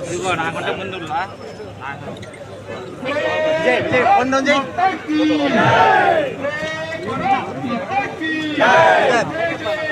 ఇదిగో నాకంటే ముందు అన్నా వెనక్కి జరగాలన్నా ఒరే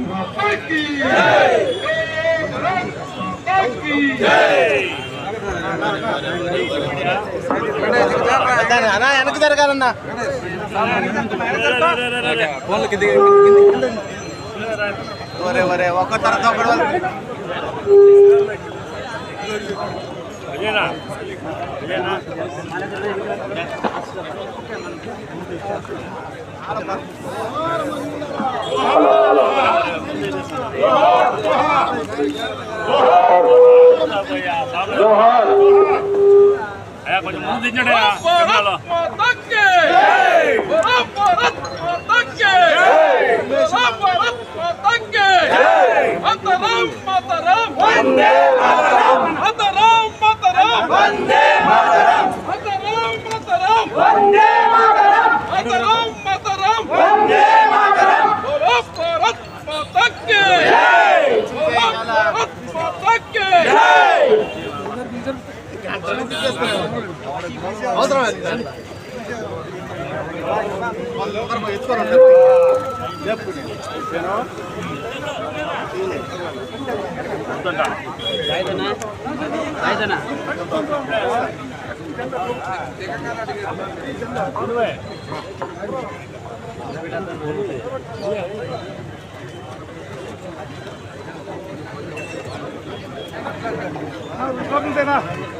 అది జెండా జరగాలన్నా పెట్టండి ఒరే ఆ, వెనక వెనక పెట్టు అవసరం లేదు. లోపల అవసరం లేదు. లోపల పెట్టు.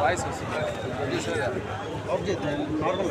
వాయిస్ నార్మల్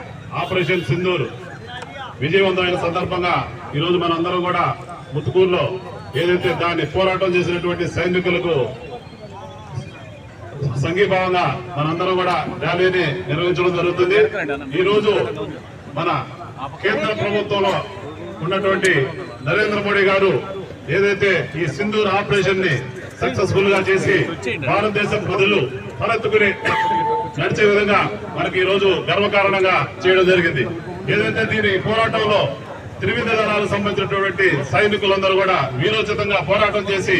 ఆపరేషన్ సింధూర్ విజయవంతమైన సందర్భంగా ఈరోజు మనందరం కూడా ముత్తుకూరులో ఏదైతే దాన్ని పోరాటం చేసినటువంటి సైనికులకు సంఘీభావంగా మనందరం కూడా ర్యాలీని నిర్వహించడం జరుగుతుంది. ఈ రోజు మన కేంద్ర ప్రభుత్వంలో ఉన్నటువంటి నరేంద్ర మోడీ గారు ఏదైతే ఈ సింధూర్ ఆపరేషన్ని సక్సెస్ఫుల్గా చేసి భారతదేశం ప్రజలు తలెత్తుకుని నడిచే విధంగా మనకి ఈ రోజు గర్వకారణంగా చేయడం జరిగింది. ఏదైతే దీని పోరాటంలో త్రివిధ దళాలకు సంబంధించినటువంటి సైనికులందరూ కూడా వీరోచితంగా పోరాటం చేసి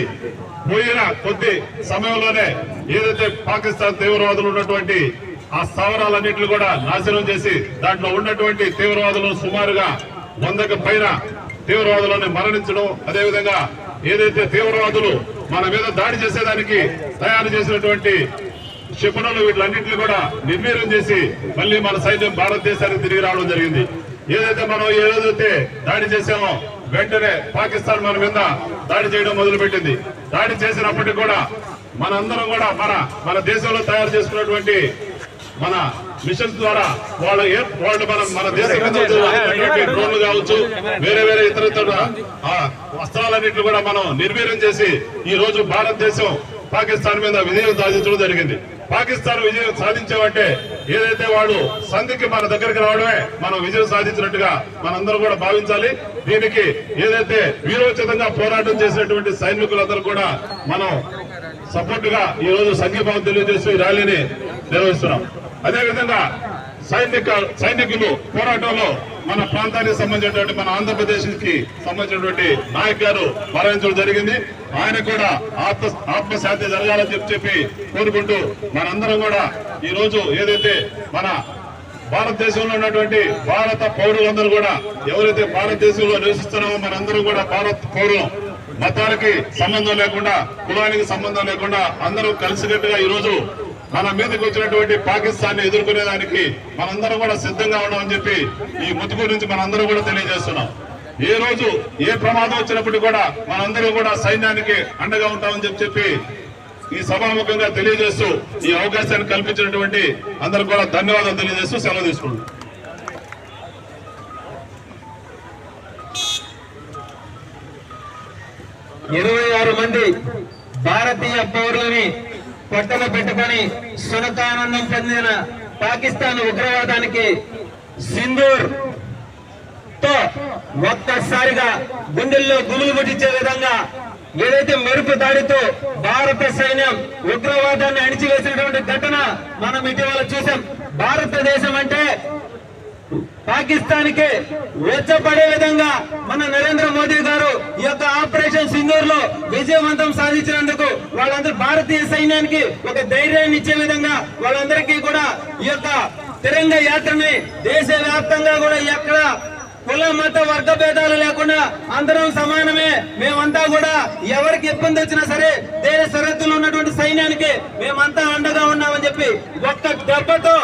పోయిన కొద్ది సమయంలోనే ఏదైతే పాకిస్తాన్ తీవ్రవాదులు ఉన్నటువంటి ఆ స్థావరాలన్నింటినీ కూడా నాశనం చేసి దాంట్లో ఉన్నటువంటి తీవ్రవాదులు సుమారుగా వందకు పైన తీవ్రవాదులను మరణించడం అదేవిధంగా ఏదైతే తీవ్రవాదులు మన మీద దాడి చేసేదానికి తయారు చేసినటువంటి క్షిపణులు వీటిలన్నింటినీ కూడా నిర్వీర్యం చేసి మళ్ళీ మన సైన్యం భారతదేశానికి తిరిగి రావడం జరిగింది. ఏదైతే మనం ఏదైతే దాడి చేసామో వెంటనే పాకిస్తాన్ మన మీద దాడి చేయడం మొదలుపెట్టింది. దాడి చేసినప్పటికీ కూడా మనందరం కూడా మన మన దేశంలో తయారు చేసుకున్నటువంటి మన మిషన్స్ ద్వారా వాళ్ళ ఏ- వాళ్ళు మన మన దేశం మీద వదిలినటువంటి డ్రోన్లు కావచ్చు వేరే వేరే ఇతర ఇతర ఆ వస్త్రాలన్నింటినీ కూడా మనం నిర్వీర్యం చేసి ఈ రోజు భారతదేశం పాకిస్తాన్ మీద విజయం సాధించడం జరిగింది. పాకిస్తాన్ విజయం సాధించామంటే ఏదైతే వాడు సంధికి మన దగ్గరికి రావడమే మనం విజయం సాధించినట్టుగా మనందరం కూడా భావించాలి. దీనికి ఏదైతే వీరోచితంగా పోరాటం చేసినటువంటి సైనికులందరూ కూడా మనం సపోర్ట్గా ఈ రోజు సంఘీభావం తెలియజేస్తూ ఈ ర్యాలీని నిర్వహిస్తున్నాం. అదేవిధంగా సైనిక సైనికులు పోరాటంలో మన ప్రాంతానికి సంబంధించినటువంటి మన ఆంధ్రప్రదేశ్కి సంబంధించినటువంటి నాయక్ గారు మరణించడం జరిగింది. ఆయన కూడా ఆత్మ ఆత్మశాంతి జరగాలని చెప్పి చెప్పి కోరుకుంటూ మనందరం కూడా ఈ రోజు ఏదైతే మన భారతదేశంలో ఉన్నటువంటి భారత పౌరులందరూ కూడా ఎవరైతే భారతదేశంలో నివసిస్తున్నామో మనందరం కూడా భారత పౌరులం. మతానికి సంబంధం లేకుండా కులానికి సంబంధం లేకుండా అందరూ కలిసికట్టుగా ఈ రోజు మన మీదకి వచ్చినటువంటి పాకిస్తాన్ని ఎదుర్కొనేదానికి మనందరం కూడా సిద్ధంగా ఉన్నామని చెప్పి ఈ ముతుకు నుంచి మనందరం కూడా తెలియజేస్తున్నాం. ఏ రోజు ఏ ప్రమాదం వచ్చినప్పటికీ కూడా మనందరం కూడా సైన్యానికి అండగా ఉంటామని చెప్పి చెప్పి ఈ సభాముఖంగా తెలియజేస్తూ ఈ అవకాశాన్ని కల్పించినటువంటి అందరూ కూడా ధన్యవాదాలు తెలియజేస్తూ సెలవు తీసుకుంటున్నాం. ఇరవై ఆరు మంది భారతీయ పౌరులని పొట్టలు పెట్టుకొని సునతానందం పొందిన పాకిస్తాన్ ఉగ్రవాదానికి సింధూర్తో ఒక్కసారిగా గుండెల్లో గుములు పుట్టించే విధంగా ఏదైతే మెరుపు దాడితో భారత సైన్యం ఉగ్రవాదాన్ని అణిచివేసినటువంటి ఘటన మనం ఇటీవల చూసాం. భారతదేశం అంటే పాకిస్తాన్కి వెచ్చబడే విధంగా మన నరేంద్ర మోదీ గారు ఈ యొక్క ఆపరేషన్ సింధూర్లో విజయవంతం సాధించినందుకు వాళ్ళందరూ భారతీయ సైన్యానికి ఒక ధైర్యాన్ని ఇచ్చే విధంగా వాళ్ళందరికీ కూడా ఈ యొక్క తిరంగ యాత్రని దేశ వ్యాప్తంగా కూడా ఎక్కడ కుల మత వర్గ భేదాలు లేకుండా అందరం సమానమే. మేమంతా కూడా ఎవరికి ఇబ్బంది వచ్చినా సరే దేశ సరిహద్దులు ఉన్నటువంటి సైన్యానికి మేమంతా అండగా ఉన్నామని చెప్పి ఒక్క దెబ్బతో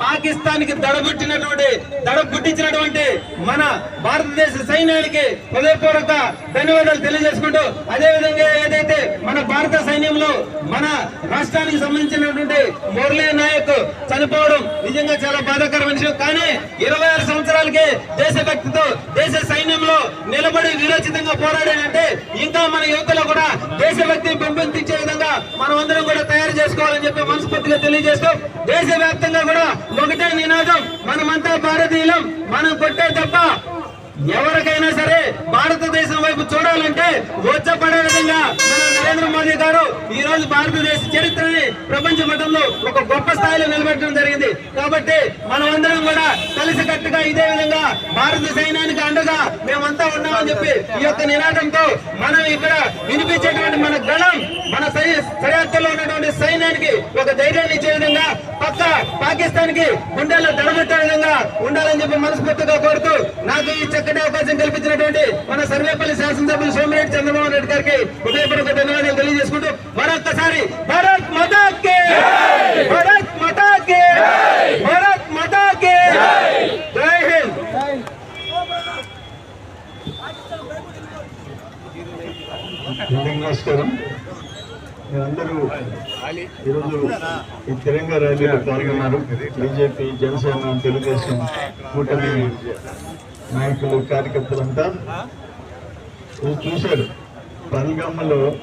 పాకిస్తాన్కి దడబుట్టినటువంటి దడ పుట్టించినటువంటి మన భారతదేశ సైన్యానికి హృదయపూర్వక ధన్యవాదాలు తెలియజేసుకుంటూ అదే విధంగా ఏదైతే మన భారత సైన్యంలో మన రాష్ట్రానికి సంబంధించినటువంటి మురళీ నాయక్ చనిపోవడం నిజంగా చాలా బాధాకరమైన విషయం. కానీ ఇరవై ఆరు సంవత్సరాలకి దేశభక్తితో దేశ సైన్యంలో నిలబడి విరోచితంగా పోరాడానంటే ఇంకా మన యువతలో కూడా దేశభక్తిని పెంపొందించే విధంగా మనం అందరం కూడా తయారు చేసుకోవాలని చెప్పి మనస్ఫూర్తిగా తెలియజేస్తూ దేశవ్యాప్తంగా కూడా ఒకటే నినాదం మనమంతా భారతీయులం మనం కొట్టే తప్ప ఎవరికైనా సరే భారతదేశం వైపు చూడాలంటే వచ్చపడే విధంగా మన నరేంద్ర మోదీ గారు ఈ రోజు భారతదేశ చరిత్రని ప్రపంచ మటంలో ఒక గొప్ప స్థాయిలో నిలబెట్టడం జరిగింది. కాబట్టి మనమందరం కూడా కలిసికట్టుగా ఇదే విధంగా భారత సైన్యానికి అండగా మేమంతా ఉన్నామని చెప్పి ఈ యొక్క నినాదంతో మనం ఇక్కడ వినిపించేటువంటి మన గణం మన సరిహద్దులో ఉన్నటువంటి సైన్యానికి ఒక ధైర్యాన్ని ఇచ్చే విధంగా పక్క పాకిస్తాన్కి గుండెల్లో దడబెట్టే విధంగా ఉండాలని చెప్పి మనస్ఫూర్తిగా కోరుతూ నాకు ఈ చక్కటి అవకాశం కలిపి కల్పించినటువంటి మన సర్వేపల్లి శాసనసభ్యులు సోమిరెడ్డి చంద్రబాబు నాయుడు గారికి హృదయపూర్వక ధన్యవాదాలు తెలియజేసుకుంటూ మరొక్కసారి భారత్ మతాకే భారత్ మతాకే భారత్ మతాకే జై! హింద్! నమస్కారం అందరూ ఈరోజు ఈ తెలంగాణ ర్యాలీలో పాల్గొన్నారు. బీజేపీ జనసేన తెలుగుదేశం కూటమి నాయకులు కార్యకర్తలంతా మీరు చూశారు పల్గమ్మలో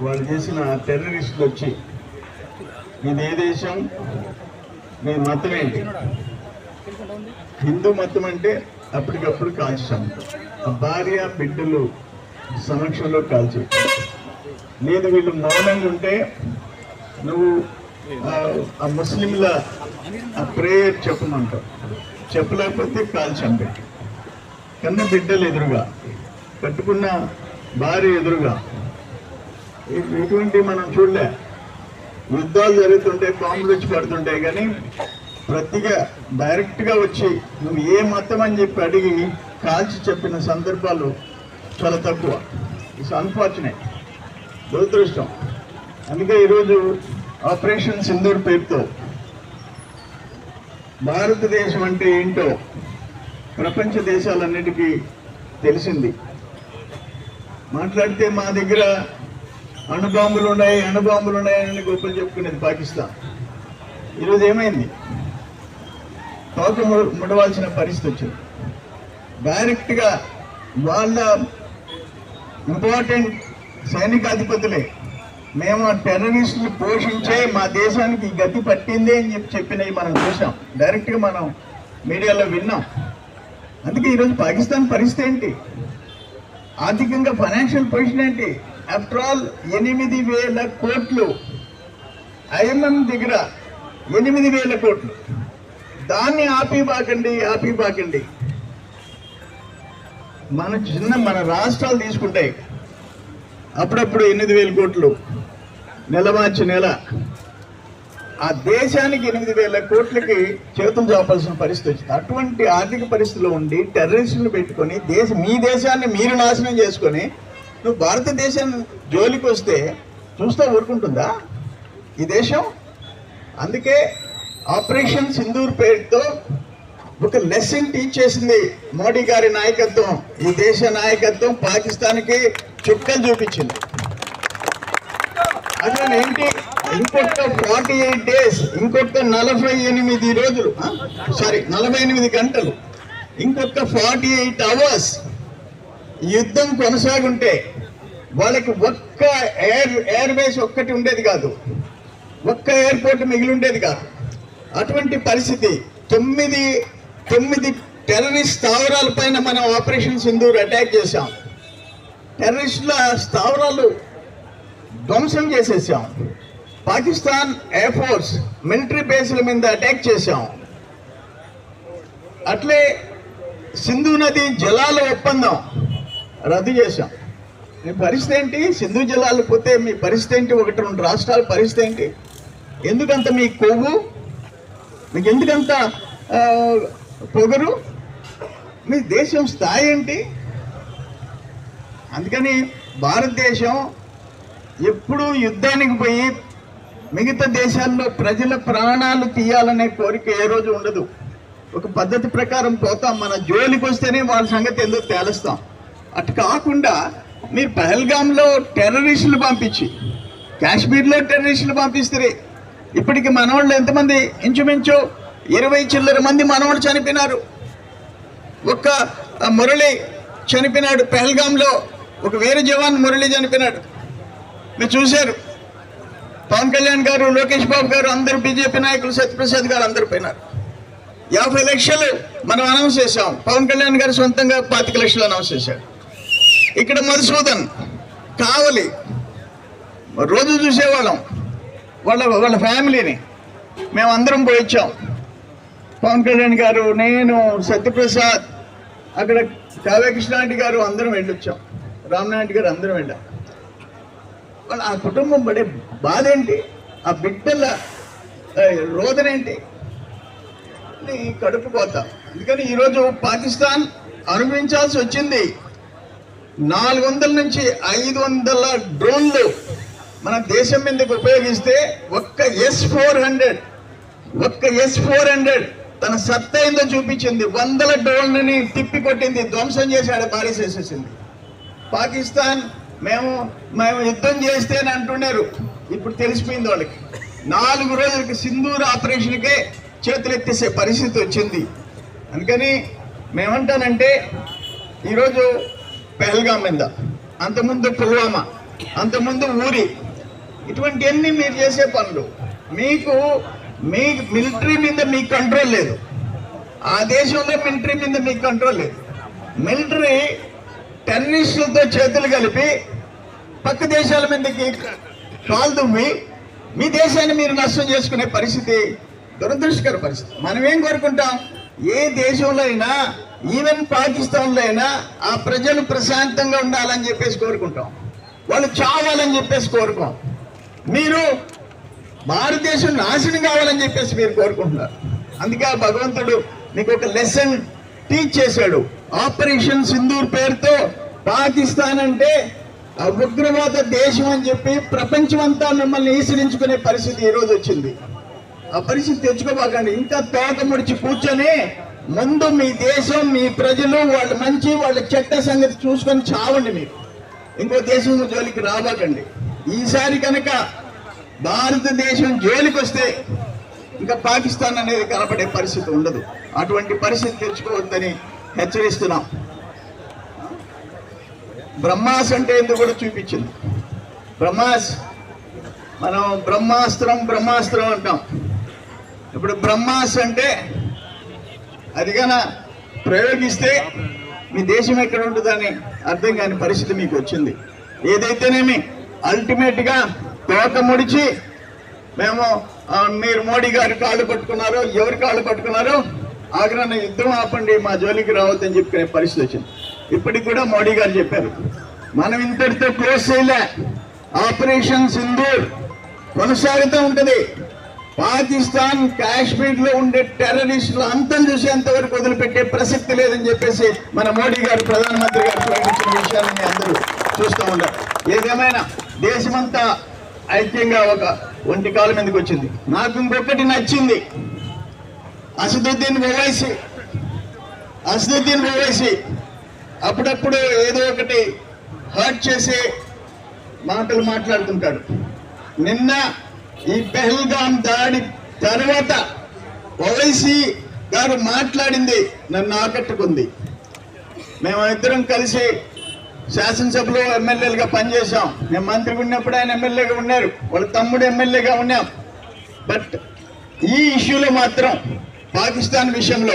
వాళ్ళు చేసిన టెర్రరిస్టులు వచ్చి ఇది ఏ దేశం? మీ మతం ఏంటి? హిందూ మతం అంటే అప్పటికప్పుడు కాల్చాం. భార్య బిడ్డలు సమక్షంలో కాల్చి. లేదు వీళ్ళు మౌనంగా ఉంటే నువ్వు ఆ- ఆ ముస్లింల ఆ ప్రేయర్ చెప్పమంటావు. చెప్పలేకపోతే కాల్చి చంపెట్టు. కన్న బిడ్డలు ఎదురుగా కట్టుకున్న భార్య ఎదురుగా ఇటువంటి మనం చూడలే. యుద్ధాలు జరుగుతుంటాయి బాంబులు వచ్చి పడుతుంటాయి కానీ ప్రతిగా డైరెక్ట్గా వచ్చి నువ్వు ఏ మతం అని చెప్పి అడిగి కాల్చి చెప్పిన సందర్భాలు చాలా తక్కువ. ఇట్స్ అన్ఫార్చునేట్ దురదృష్టం. అందుకే ఈరోజు ఆపరేషన్ సింధూర్ పేరుతో భారతదేశం అంటే ఏంటో ప్రపంచ దేశాలన్నిటికీ తెలిసింది. మాట్లాడితే మా దగ్గర అణుబాంబులు ఉన్నాయి అణుబాంబులు ఉన్నాయని గొప్పలు చెప్పుకునేది పాకిస్తాన్. ఈరోజు ఏమైంది? తోక ముడవాల్సిన పరిస్థితి వచ్చింది. డైరెక్ట్గా వాళ్ళ ఇంపార్టెంట్ సైనికాధిపతులే మేము ఆ టెర్రరిస్టులు పోషించే మా దేశానికి గతి పట్టింది అని చెప్పి చెప్పినవి మనం చూసాం. డైరెక్ట్గా మనం మీడియాలో విన్నాం. అందుకే ఈరోజు పాకిస్తాన్ పరిస్థితి ఏంటి? ఆర్థికంగా ఫైనాన్షియల్ పొజిషన్ ఏంటి? ఆఫ్టర్ ఆల్ ఎనిమిది వేల కోట్లు. ఐఎంఎం దగ్గర ఎనిమిది వేల కోట్లు. దాన్ని ఆపి బాకండి ఆపి బాకండి మన చిన్న మన రాష్ట్రాలు తీసుకుంటాయి అప్పుడప్పుడు ఎనిమిది వేల కోట్లు. నెల మార్చి నెల ఆ దేశానికి ఎనిమిది వేల కోట్లకి చేతులు చాపాల్సిన పరిస్థితి వచ్చింది. అటువంటి ఆర్థిక పరిస్థితిలో ఉండి టెర్రరిస్టులు పెట్టుకొని దేశ మీ దేశాన్ని మీరు నాశనం చేసుకొని నువ్వు భారతదేశాన్ని జోలికి వస్తే చూస్తే ఊరుకుంటుందా? ఈ దేశం? అందుకే ఆపరేషన్ సింధూర్ పేరుతో ఒక లెసన్ టీచ్ చేసింది మోడీ గారి నాయకత్వం. ఈ దేశ నాయకత్వం పాకిస్తాన్కి చుక్కలు చూపించింది. అసలు ఏంటి? ఇంకొక ఫార్టీ ఎయిట్ డేస్ ఇంకొక నలభై ఎనిమిది రోజులు సారీ నలభై ఎనిమిది గంటలు ఇంకొక ఫార్టీ ఎయిట్ అవర్స్ యుద్ధం కొనసాగుంటే వాళ్ళకి ఒక్క ఎయిర్ ఎయిర్ బేస్ ఒక్కటి ఉండేది కాదు. ఒక్క ఎయిర్పోర్ట్ మిగిలి ఉండేది కాదు. అటువంటి పరిస్థితి తొమ్మిది తొమ్మిది టెర్రరిస్ట్ స్థావరాల పైన మనం ఆపరేషన్ సింధూర్ అటాక్ చేశాం. టెర్రరిస్టుల స్థావరాలు ధ్వంసం చేసేసాం. పాకిస్తాన్ ఎయిర్ ఫోర్స్ మిలిటరీ బేస్ల మీద అటాక్ చేశాం. అట్లే సింధు నది జలాల ఒప్పందం రద్దు చేశాం. మీ పరిస్థితి ఏంటి? సింధు జలాలు పోతే మీ పరిస్థితి ఏంటి? ఒకటి రెండు రాష్ట్రాల పరిస్థితి ఏంటి? ఎందుకంత మీ కొవ్వు? మీకు ఎందుకంత పొగరు? మీ దేశం స్థాయి ఏంటి? అందుకని భారతదేశం ఎప్పుడూ యుద్ధానికి పోయి మిగతా దేశాల్లో ప్రజల ప్రాణాలు తీయాలనే కోరిక ఏ రోజు ఉండదు. ఒక పద్ధతి ప్రకారం పోతాం మన జోలికి వస్తేనే వాళ్ళ సంగతి ఎందుకు తేలుస్తాం. అటు కాకుండా మీరు పహల్గామ్లో టెర్రరిస్టులు పంపించి కాశ్మీర్లో టెర్రరిస్టులు పంపిస్తే ఇప్పటికి మనవాళ్ళు ఎంతమంది? ఇంచుమించు ఇరవై చిల్లర మంది మనవాళ్ళు చనిపోయినారు. ఒక్క మురళి చనిపోయినాడు పెహల్గాంలో ఒక వేరే జవాన్ మురళి చనిపోయినాడు. మీరు చూశారు. పవన్ కళ్యాణ్ గారు లోకేష్ బాబు గారు అందరు బీజేపీ నాయకులు సత్యప్రసాద్ గారు అందరు పోయినారు. యాభై లక్షలు మనం అనౌన్స్ చేశాం. పవన్ కళ్యాణ్ గారు సొంతంగా పాతిక లక్షలు అనౌన్స్ చేశాడు ఇక్కడ మధుసూదన్ కావలి రోజు చూసేవాళ్ళం. వాళ్ళ వాళ్ళ ఫ్యామిలీని మేము అందరం పోయిచ్చాం పవన్ కళ్యాణ్ గారు నేను సత్యప్రసాద్ అక్కడ కావ్యకృష్ణారెడ్డి గారు అందరం వెళ్ళొచ్చాం. రామనాయుడు గారు అందరం వెళ్ళాం. వాళ్ళ ఆ కుటుంబం పడే బాధ ఏంటి ఆ బిడ్డల ఆ, రోదన ఏంటి కడుపు కోత. అందుకని ఈరోజు పాకిస్తాన్ అనుభవించాల్సి వచ్చింది. నాలుగు వందల నుంచి ఐదు వందల డ్రోన్లు మన దేశం మీదకి ఉపయోగిస్తే ఒక్క ఎస్ ఫోర్ హండ్రెడ్ ఒక్క ఎస్ ఫోర్ హండ్రెడ్ తన సత్తా ఏందో చూపించింది. వందల డ్రోన్లని తిప్పి కొట్టింది ధ్వంసం చేసి ఆడ బారేసేసేసింది పాకిస్తాన్ మేము మేము యుద్ధం చేస్తే అని అంటున్నారు ఇప్పుడు తెలిసిపోయింది వాళ్ళకి. నాలుగు రోజులకి సింధూర్ ఆపరేషన్కే చేతులెత్తేసే పరిస్థితి వచ్చింది. అందుకని మేమంటానంటే ఈరోజు పెహల్గాం మీద అంతకుముందు పుల్వామా అంతకుముందు ఊరి ఇటువంటివన్నీ మీరు చేసే పనులు. మీకు మీ మిలిటరీ మీద మీకు కంట్రోల్ లేదు. ఆ దేశంలో మిలిటరీ మీద మీకు కంట్రోల్ లేదు. మిలిటరీ టెర్రరిస్టులతో చేతులు కలిపి పక్క దేశాల మీదకి కాలు దుమ్మి మీ దేశాన్ని మీరు నష్టం చేసుకునే పరిస్థితి దురదృష్టకర పరిస్థితి. మనం ఏం కోరుకుంటాం? ఏ దేశంలో అయినా ఈవెన్ పాకిస్తాన్లో అయినా ఆ ప్రజలు ప్రశాంతంగా ఉండాలని చెప్పేసి కోరుకుంటాం. వాళ్ళు చావాలని చెప్పేసి కోరుకోం. మీరు భారతదేశం నాశనం కావాలని చెప్పేసి మీరు కోరుకుంటున్నారు. అందుకే ఆ భగవంతుడు మీకు ఒక లెసన్ టీచ్ చేశాడు. ఆపరేషన్ సింధూర్ పేరుతో పాకిస్తాన్ అంటే ఆ ఉగ్రవాద దేశం అని చెప్పి ప్రపంచం అంతా మిమ్మల్ని ఈసరించుకునే పరిస్థితి ఈ రోజు వచ్చింది. ఆ పరిస్థితి తెచ్చుకోబాకండి. ఇంకా తోక ముడిచి కూర్చొని ముందు మీ దేశం మీ ప్రజలు వాళ్ళ మంచి వాళ్ళ చెట్ట సంగతి చూసుకొని చావండి మీరు. ఇంకో దేశం జోలికి రాబాకండి. ఈసారి కనుక భారతదేశం జోలికి వస్తే ఇంకా పాకిస్తాన్ అనేది కనపడే పరిస్థితి ఉండదు. అటువంటి పరిస్థితి తెచ్చుకోవద్దని హెచ్చరిస్తున్నాం. బ్రహ్మాస్ అంటే ఎందుకు కూడా చూపించింది. బ్రహ్మాస్ మనం బ్రహ్మాస్త్రం బ్రహ్మాస్త్రం అంటాం. ఇప్పుడు బ్రహ్మాస్ అంటే అదిగా ప్రయోగిస్తే మీ దేశం ఎక్కడ ఉంటుందని అర్థం కాని పరిస్థితి మీకు వచ్చింది. ఏదైతేనేమి అల్టిమేట్గా తోక ముడిచి మేము మీరు మోడీ గారు కాళ్ళు పట్టుకున్నారో ఎవరి కాళ్ళు పట్టుకున్నారో ఆగ్రహణ యుద్ధం ఆపండి మా జోలికి రావద్దని చెప్పుకునే పరిస్థితి వచ్చింది. ఇప్పటికి కూడా మోడీ గారు చెప్పారు మనం ఇంతటితో క్లోజ్ చేయలే. ఆపరేషన్ సింధూర్ కొనసాగుతూ ఉంటది. పాకిస్తాన్ కాశ్మీర్లో ఉండే టెర్రరిస్టులు అంతం చూసేంత వరకు వదిలిపెట్టే ప్రసక్తి లేదని చెప్పేసి మన మోడీ గారు ప్రధానమంత్రి గారు ప్రకటించిన విషయాన్ని అందరూ చూస్తూ ఉన్నారు. ఏదేమైనా దేశమంతా ఐక్యంగా ఒక ఒంటి కాలం ఎందుకు వచ్చింది. నాకు ఇంకొకటి నచ్చింది. అసదుద్దీన్ ఓవైసీ అసదుద్దీన్ ఓవైసీ అప్పుడప్పుడు ఏదో ఒకటి హర్ట్ చేసే మాటలు మాట్లాడుతుంటాడు. నిన్న ఈ పెహల్గాం దాడి తర్వాత ఓవైసీ గారు మాట్లాడింది నన్ను ఆకట్టుకుంది. మేము ఇద్దరం కలిసి శాసనసభలో ఎమ్మెల్యేలుగా పనిచేశాం. మేము మంత్రిగా ఉన్నప్పుడు ఆయన ఎమ్మెల్యేగా ఉన్నారు. వాళ్ళ తమ్ముడు ఎమ్మెల్యేగా ఉన్నాం. బట్ ఈ ఇష్యూలో మాత్రం పాకిస్తాన్ విషయంలో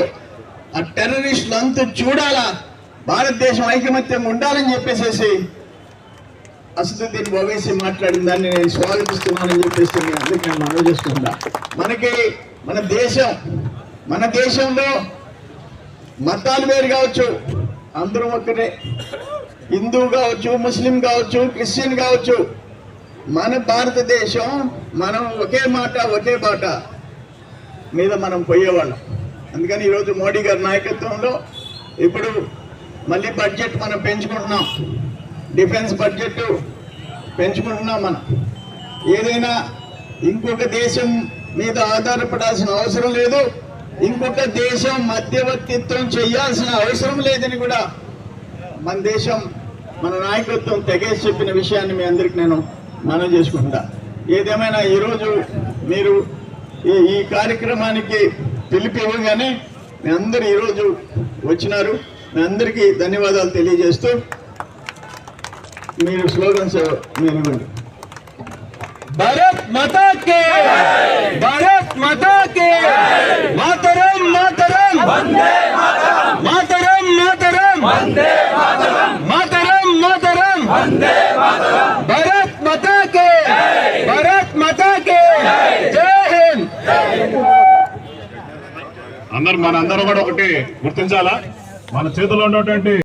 ఆ టెర్రరిస్టులు అంతా చూడాలా? భారతదేశం ఐకమత్యం ఉండాలని చెప్పేసేసి అసదుద్దీన్ ఓవేసి మాట్లాడిన దాన్ని నేను స్వాగతిస్తున్నానని చెప్పేసి నేను అందరికీ నేను మనవి మనకి మన దేశం మన దేశంలో మతాలు వేరు కావచ్చు. అందరూ ఒక్కటే. హిందూ కావచ్చు ముస్లిం కావచ్చు క్రిస్టియన్ కావచ్చు. మన భారతదేశం మనం ఒకే మాట ఒకే బాట. మీద మనం పోయేవాళ్ళం. అందుకని ఈరోజు మోడీ గారి నాయకత్వంలో ఇప్పుడు మళ్ళీ బడ్జెట్ మనం పెంచుకుంటున్నాం. డిఫెన్స్ బడ్జెట్ పెంచుకుంటున్నాం మనం. ఏదైనా ఇంకొక దేశం మీద ఆధారపడాల్సిన అవసరం లేదు. ఇంకొక దేశం మధ్యవర్తిత్వం చేయాల్సిన అవసరం లేదని కూడా మన దేశం మన నాయకత్వం తెగేసి చెప్పిన విషయాన్ని మీ అందరికి నేను మనం చేసుకుంటా. ఏదేమైనా ఈరోజు మీరు ఈ కార్యక్రమానికి పిలిపి ఇవ్వగానే మీ అందరు ఈరోజు వచ్చినారు. మీ అందరికీ ధన్యవాదాలు తెలియజేస్తూ మీరు స్లోగన్స్ మీరు ఇవ్వండి. భారత్ మాతా కే భారత్ మాతా కే మాతరం మాతరం! వందే మాతరం! మాతరం మాతరం! వందే మాతరం! మాతరం మాతరం! వందే మాతరం! అందరు మన అందరూ కూడా ఒకటి గుర్తించాలా? మన చేతిలో ఉన్నటువంటి